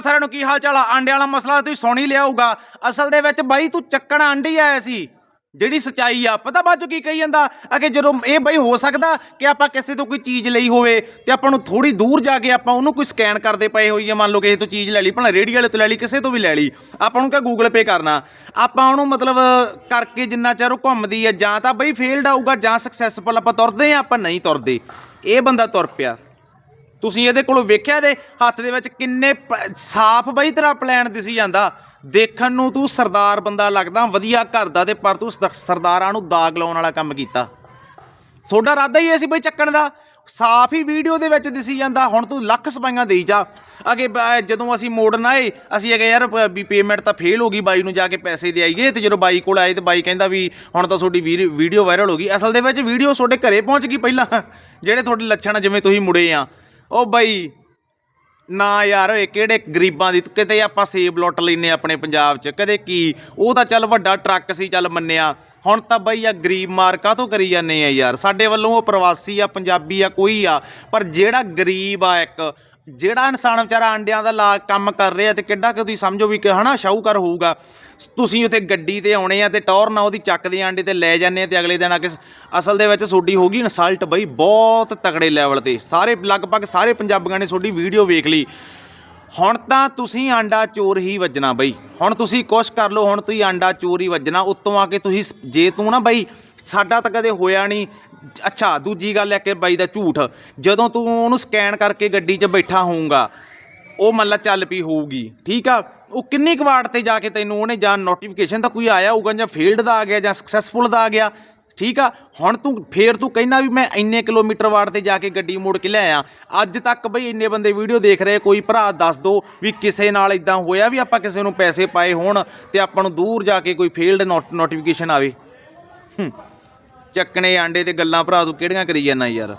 ਸਾਰਿਆਂ ਨੂੰ ਕੀ ਹਾਲ ਚਾਲ ਆ? ਆਂਡੇ ਵਾਲਾ ਮਸਲਾ ਤੁਸੀਂ ਸੁਣ ਹੀ ਲਿਆ ਹੋਊਗਾ। ਅਸਲ ਦੇ ਵਿੱਚ ਬਾਈ, ਤੂੰ ਚੱਕਣ ਆਂਡੀ ਆਇਆ ਸੀ। ਜਿਹੜੀ ਸਚਾਈ ਆ, ਪਤਾ ਬਾਜੂ ਕੀ ਕਹੀ ਜਾਂਦਾ? ਅਗੇ ਜਦੋਂ ਇਹ ਬਈ ਹੋ ਸਕਦਾ ਕਿ ਆਪਾਂ ਕਿਸੇ ਤੋਂ ਕੋਈ ਚੀਜ਼ ਲਈ ਹੋਵੇ ਤੇ ਆਪਾਂ ਨੂੰ ਥੋੜੀ ਦੂਰ ਜਾ ਕੇ ਆਪਾਂ ਉਹਨੂੰ ਕੋਈ ਸਕੈਨ ਕਰਦੇ ਪਏ ਹੋਈਏ। ਮੰਨ ਲਓ ਕਿਸੇ ਤੋਂ ਚੀਜ਼ ਲੈ ਲਈ, ਭਲਾ ਰੇੜੀ ਵਾਲੇ ਤੋਂ ਲੈ ਲਈ, ਕਿਸੇ ਤੋਂ ਵੀ ਲੈ ਲਈ। ਆਪਾਂ ਨੂੰ ਕਿਹਾ ਗੂਗਲ ਪੇ ਕਰਨਾ। ਆਪਾਂ ਉਹਨੂੰ ਮਤਲਬ ਕਰਕੇ ਜਿੰਨਾ ਚਿਰ ਉਹ ਘੁੰਮਦੀ ਆ, ਜਾਂ ਤਾਂ ਬਈ ਫੇਲਡ ਆਊਗਾ ਜਾਂ ਸਕਸੈਸਫੁਲ ਆਪਾਂ ਤੁਰਦੇ ਆ, ਆਪਾਂ ਨਹੀਂ ਤੁਰਦੇ। ਇਹ ਬੰਦਾ ਤੁਰ ਪਿਆ। ਤੁਸੀਂ ਇਹਦੇ ਕੋਲੋਂ ਵੇਖਿਆ ਦੇ ਹੱਥ ਦੇ ਵਿੱਚ ਕਿੰਨੇ ਪ- ਸਾਫ਼ ਬਈ ਤੇਰਾ ਪਲਾਨ ਦਿਸੀ ਜਾਂਦਾ। ਦੇਖਣ ਨੂੰ ਤੂੰ ਸਰਦਾਰ ਬੰਦਾ ਲੱਗਦਾ, ਵਧੀਆ ਘਰ ਦਾ ਤੇ ਪਰ ਤੂੰ ਸਰਦਾਰਾਂ ਨੂੰ ਦਾਗ ਲਾਉਣ ਵਾਲਾ ਕੰਮ ਕੀਤਾ। ਤੁਹਾਡਾ ਇਰਾਦਾ ਹੀ ਇਹ ਸੀ ਬਈ ਚੱਕਣ ਦਾ। ਸਾਫ਼ ਹੀ ਵੀਡੀਓ ਦੇ ਵਿੱਚ ਦਿਸੀ ਜਾਂਦਾ, ਹੁਣ ਤੂੰ ਲੱਖ ਸਪਾਈਆਂ ਦੇਈ ਜਾ। ਅਗੇ ਜਦੋਂ ਅਸੀਂ ਮੋੜਨ ਆਏ, ਅਸੀਂ ਅਗੇ ਯਾਰ ਵੀ ਪੇਮੈਂਟ ਤਾਂ ਫੇਲ ਹੋ ਗਈ ਬਾਈ ਨੂੰ ਜਾ ਕੇ ਪੈਸੇ ਦੇ ਆਈਏ ਤੇ ਜਦੋਂ ਬਾਈ ਕੋਲ ਆਏ ਤੇ ਬਾਈ ਕਹਿੰਦਾ ਵੀ ਹੁਣ ਤਾਂ ਤੁਹਾਡੀ ਵੀਰ- ਵੀਡੀਓ ਵਾਇਰਲ ਹੋ ਗਈ। ਅਸਲ ਦੇ ਵਿੱਚ ਵੀਡੀਓ ਤੁਹਾਡੇ ਘਰੇ ਪਹੁੰਚ ਗਈ ਪਹਿਲਾਂ, ਜਿਹੜੇ ਤੁਹਾਡੇ ਲੱਛਣ ਆ, ਜਿਵੇਂ ਤੁਸੀਂ ਮੁੜੇ ਆ। ਉਹ ਬਈ, ਨਾ ਯਾਰ, ਓਏ ਕਿਹੜੇ ਗਰੀਬਾਂ ਦੀ, ਕਿਤੇ ਆਪਾਂ ਸੇਬ ਲੁੱਟ ਲੈਨੇ ਆਪਣੇ ਪੰਜਾਬ 'ਚ, ਕਦੇ ਕੀ? ਉਹ ਤਾਂ ਚੱਲ ਵੱਡਾ ਟਰੱਕ ਸੀ, ਚੱਲ ਮੰਨਿਆ। ਹੁਣ ਤਾਂ ਬਈ ਆ ਗਰੀਬ ਮਾਰ ਕਾਹਤੋਂ ਕਰੀ ਜਾਂਦੇ ਆ ਯਾਰ? ਸਾਡੇ ਵੱਲੋਂ ਉਹ ਪ੍ਰਵਾਸੀ ਆ, ਪੰਜਾਬੀ ਆ, ਕੋਈ ਆ, ਪਰ ਜਿਹੜਾ ਗਰੀਬ ਆ ਇੱਕ ਜਿਹੜਾ ਇਨਸਾਨ ਵਿਚਾਰਾ ਅੰਡਿਆਂ ਦਾ ਲਾ ਕੰਮ ਕਰ ਰਿਹਾ ਤੇ ਕਿੱਡਾ ਕਿ ਤੁਸੀਂ ਸਮਝੋ ਵੀ ਕਿ ਹਨਾ ਸ਼ਾਹੂਕਾਰ ਹੋਊਗਾ। ਤੁਸੀਂ ਉੱਥੇ ਗੱਡੀ ਤੇ ਆਉਣੇ ਆ ਤੇ ਟੌਰ ਨਾ ਉਹਦੀ ਚੱਕਦੇ ਆਂਡੇ ਤੇ ਲੈ ਜਾਂਦੇ ਆ ਤੇ ਅਗਲੇ ਦਿਨ ਆ ਕੇ ਅਸਲ ਦੇ ਵਿੱਚ ਤੁਹਾਡੀ ਹੋ ਗਈ ਇਨਸਲਟ ਬਈ ਬਹੁਤ ਤਕੜੇ ਲੈਵਲ ਤੇ। ਸਾਰੇ ਲਗਭਗ ਸਾਰੇ ਪੰਜਾਬੀਆਂ ਨੇ ਤੁਹਾਡੀ ਵੀਡੀਓ ਵੇਖ ਲਈ। ਹੁਣ ਤਾਂ ਤੁਸੀਂ ਆਂਡਾ ਚੋਰ ਹੀ ਵੱਜਣਾ ਬਈ। ਹੁਣ ਤੁਸੀਂ ਕੁਛ ਕਰ ਲਓ, ਹੁਣ ਤੁਸੀਂ ਆਂਡਾ ਚੋਰ ਹੀ ਵੱਜਣਾ। ਉੱਤੋਂ ਆ ਕੇ ਤੁਸੀਂ ਜੇ ਤੂੰ ਨਾ ਬਈ ਸਾਡਾ ਤਾਂ ਕਦੇ ਹੋਇਆ ਨਹੀਂ। ਅੱਛਾ, ਦੂਜੀ ਗੱਲ ਹੈ ਕਿ ਬਾਈ ਦਾ ਝੂਠ। ਜਦੋਂ ਤੂੰ ਉਹਨੂੰ ਸਕੈਨ ਕਰਕੇ ਗੱਡੀ 'ਚ ਬੈਠਾ ਹੋਊਗਾ, ਉਹ ਮੱਲਾ ਚੱਲ ਪਈ ਹੋਊਗੀ। ਠੀਕ ਆ? ਉਹ ਕਿੰਨੀ ਕੁ ਵਾਟ ਤੇ ਜਾ ਕੇ ਤੈਨੂੰ ਉਹਨੇ ਜਾਂ ਨੋਟੀਫਿਕੇਸ਼ਨ ਤਾਂ ਕੋਈ ਆਇਆ ਹੋਊਗਾ ਜਾਂ ਫੇਲਡ ਦਾ ਆ ਗਿਆ ਜਾਂ ਸਕਸੈਸਫੁਲ ਦਾ ਆ ਗਿਆ। ਠੀਕ ਆ? ਹੁਣ ਤੂੰ, ਫੇਰ ਤੂੰ ਕਹਿਣਾ ਵੀ ਮੈਂ ਇੰਨੇ ਕਿਲੋਮੀਟਰ ਵਾਟ ਤੇ ਜਾ ਕੇ ਗੱਡੀ ਮੋੜ ਕੇ ਲਿਆਇਆ ਅੱਜ ਤੱਕ ਬਈ ਇੰਨੇ ਬੰਦੇ ਵੀਡੀਓ ਦੇਖ ਰਹੇ, ਕੋਈ ਭਰਾ ਦੱਸ ਦੋ ਵੀ ਕਿਸੇ ਨਾਲ ਇਦਾਂ ਹੋਇਆ ਵੀ ਆਪਾਂ ਕਿਸੇ ਨੂੰ ਪੈਸੇ ਪਾਏ ਹੋਣ ਤੇ ਆਪਾਂ ਨੂੰ ਦੂਰ ਜਾ ਕੇ ਕੋਈ ਫੇਲਡ ਨੋਟੀਫਿਕੇਸ਼ਨ ਆਵੇ। ਹੂੰ। ਚੱਕਣੇ ਆਂਡੇ ਤੇ ਗੱਲਾਂ ਭਰਾ ਤੂੰ ਕਿਹੜੀਆਂ ਕਰੀ ਜਾਂਦਾ ਯਾਰ?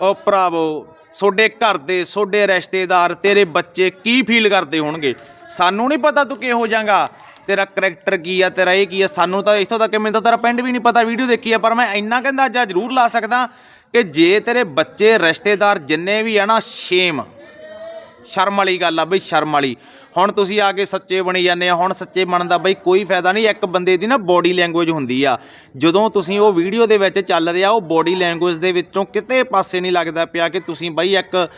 ਉਹ ਭਰਾਵੋ ਤੁਹਾਡੇ ਘਰ ਦੇ ਤੁਹਾਡੇ ਰਿਸ਼ਤੇਦਾਰ ਤੇਰੇ ਬੱਚੇ ਕੀ ਫੀਲ ਕਰਦੇ ਹੋਣਗੇ? ਸਾਨੂੰ ਨਹੀਂ ਪਤਾ ਤੂੰ ਕਿਹੋ ਜਾਂਗਾ ਤੇਰਾ ਕਰੈਕਟਰ ਕੀ ਆ, ਤੇਰਾ ਇਹ ਕੀ ਆ? ਸਾਨੂੰ ਤਾਂ ਇਥੋਂ ਤੱਕ ਮੈਨੂੰ ਤਾਂ ਤੇਰਾ ਪਿੰਡ ਵੀ ਨਹੀਂ ਪਤਾ, ਵੀਡੀਓ ਦੇਖੀ ਆ, ਪਰ ਮੈਂ ਇੰਨਾ ਕਹਿੰਦਾ ਅੱਜ ਜ਼ਰੂਰ ਲਾ ਸਕਦਾ ਕਿ ਜੇ ਤੇਰੇ ਬੱਚੇ, ਰਿਸ਼ਤੇਦਾਰ ਜਿੰਨੇ ਵੀ ਆ ਨਾ ਸ਼ੇਮ ਸ਼ਰਮ ਵਾਲੀ ਗੱਲ ਆ ਬਈ, ਸ਼ਰਮ ਵਾਲੀ। ਹੁਣ ਤੁਸੀਂ ਆ ਕੇ ਸੱਚੇ ਬਣੀ ਜਾਂਦੇ ਆ, ਹੁਣ ਸੱਚੇ ਬਣਨ ਦਾ ਬਈ ਕੋਈ ਫਾਇਦਾ ਨਹੀਂ, ਇੱਕ ਬੰਦੇ ਦੀ ਨਾ ਬੋਡੀ ਲੈਂਗੁਏਜ ਹੁੰਦੀ ਆ। ਜਦੋਂ ਤੁਸੀਂ ਉਹ ਵੀਡੀਓ ਦੇ ਵਿੱਚ ਚੱਲ ਰਿਹਾ, ਉਹ ਬੋਡੀ ਲੈਂਗੁਏਜ ਦੇ ਵਿੱਚੋਂ ਕਿਤੇ ਪਾਸੇ ਨਹੀਂ ਲੱਗਦਾ ਪਿਆ ਕਿ ਤੁਸੀਂ ਬਈ ਇੱਕ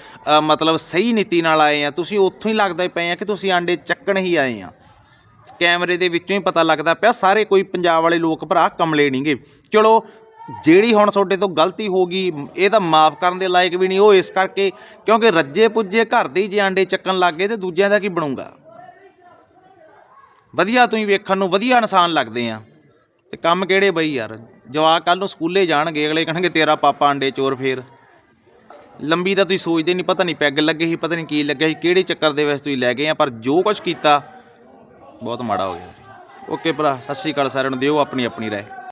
ਮਤਲਬ ਸਹੀ ਨੀਤੀ ਨਾਲ ਆਏ ਆ। ਤੁਸੀਂ ਉੱਥੋਂ ਹੀ ਲੱਗਦਾ ਪਏ ਆ ਕਿ ਤੁਸੀਂ ਆਂਡੇ ਚੱਕਣ ਹੀ ਆਏ ਆ। ਕੈਮਰੇ ਦੇ ਵਿੱਚੋਂ ਹੀ ਪਤਾ ਲੱਗਦਾ ਪਿਆ, ਸਾਰੇ ਕੋਈ ਪੰਜਾਬ ਵਾਲੇ ਲੋਕ ਭਰਾ ਕਮਲੇ ਨਹੀਂਗੇ ਚਲੋ ਜਿਹੜੀ ਹੁਣ ਤੁਹਾਡੇ ਤੋਂ ਗਲਤੀ ਹੋ ਗਈ, ਇਹ ਤਾਂ ਮਾਫ ਕਰਨ ਦੇ ਲਾਇਕ ਵੀ ਨਹੀਂ ਉਹ ਇਸ ਕਰਕੇ, ਕਿਉਂਕਿ ਰੱਜੇ ਪੁੱਜੇ ਘਰ ਦੇ ਹੀ ਜੇ ਆਂਡੇ ਚੱਕਣ ਲੱਗ ਗਏ ਤੇ ਦੂਜਿਆਂ ਦਾ ਕੀ ਬਣੂਗਾ? ਵਧੀਆ ਤੁਸੀਂ ਵੇਖਣ ਨੂੰ ਵਧੀਆ ਇਨਸਾਨ ਲੱਗਦੇ ਆ। ਤੇ ਕੰਮ ਕਿਹੜੇ ਬਈ ਯਾਰ? ਜਵਾਕ ਕੱਲ ਨੂੰ ਸਕੂਲੇ ਜਾਣਗੇ, ਅਗਲੇ ਕਹਿਣਗੇ ਤੇਰਾ ਪਾਪਾ ਆਂਡੇ ਚੋਰ ਫੇਰ। ਲੰਬੀ ਤਾਂ ਤੁਸੀਂ ਸੋਚਦੇ ਨਹੀਂ, ਪਤਾ ਨਹੀਂ ਪੈਗ ਲੱਗੇ ਸੀ, ਪਤਾ ਨਹੀਂ ਕੀ ਲੱਗਿਆ ਸੀ, ਕਿਹੜੇ ਚੱਕਰ ਦੇ ਵਿੱਚ ਤੁਸੀਂ ਲੈ ਗਏ ਆ, ਪਰ ਜੋ ਕੁਝ ਕੀਤਾ, ਬਹੁਤ ਮਾੜਾ ਹੋ ਗਿਆ। ਓਕੇ ਭਰਾ, ਸਤਿ ਸ਼੍ਰੀ ਅਕਾਲ ਸਾਰਿਆਂ ਨੂੰ, ਦਿਓ ਆਪਣੀ ਆਪਣੀ ਰਾਏ।